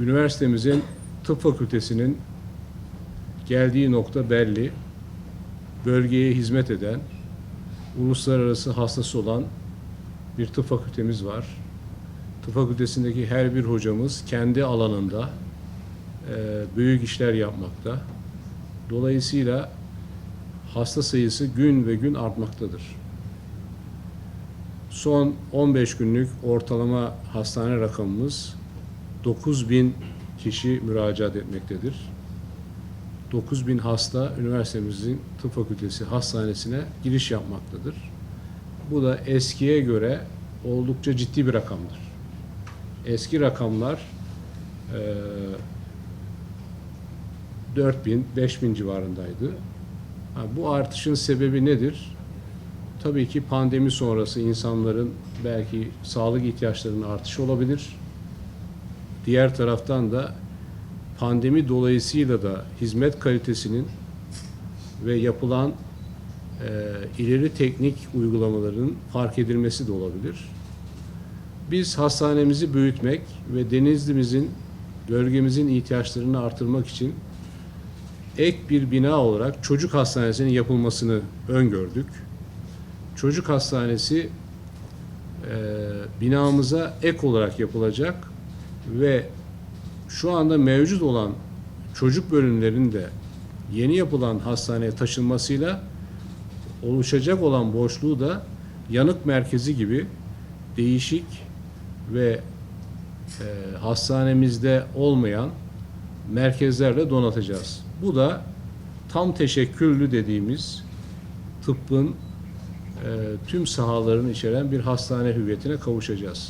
üniversitemizin tıp fakültesinin geldiği nokta belli. Bölgeye hizmet eden, uluslararası hastası olan bir tıp fakültemiz var. Tıp fakültesindeki her bir hocamız kendi alanında e, büyük işler yapmakta. Dolayısıyla hasta sayısı gün ve gün artmaktadır. Son 15 günlük ortalama hastane rakamımız 9000 kişi müracaat etmektedir. 9000 hasta üniversitemizin tıp fakültesi hastanesine giriş yapmaktadır. Bu da eskiye göre oldukça ciddi bir rakamdır. Eski rakamlar eee 4000, 5000 civarındaydı. Ha, bu artışın sebebi nedir? Tabii ki pandemi sonrası insanların belki sağlık ihtiyaçlarının artışı olabilir. Diğer taraftan da pandemi dolayısıyla da hizmet kalitesinin ve yapılan e, ileri teknik uygulamaların fark edilmesi de olabilir. Biz hastanemizi büyütmek ve Denizli'mizin, bölgemizin ihtiyaçlarını artırmak için ek bir bina olarak çocuk hastanesinin yapılmasını öngördük. Çocuk hastanesi e, binamıza ek olarak yapılacak ve şu anda mevcut olan çocuk bölümlerinin de yeni yapılan hastaneye taşınmasıyla oluşacak olan boşluğu da yanık merkezi gibi değişik ve e, hastanemizde olmayan merkezlerle donatacağız. Bu da tam teşekküllü dediğimiz tıbbın e, tüm sahalarını içeren bir hastane hüviyetine kavuşacağız.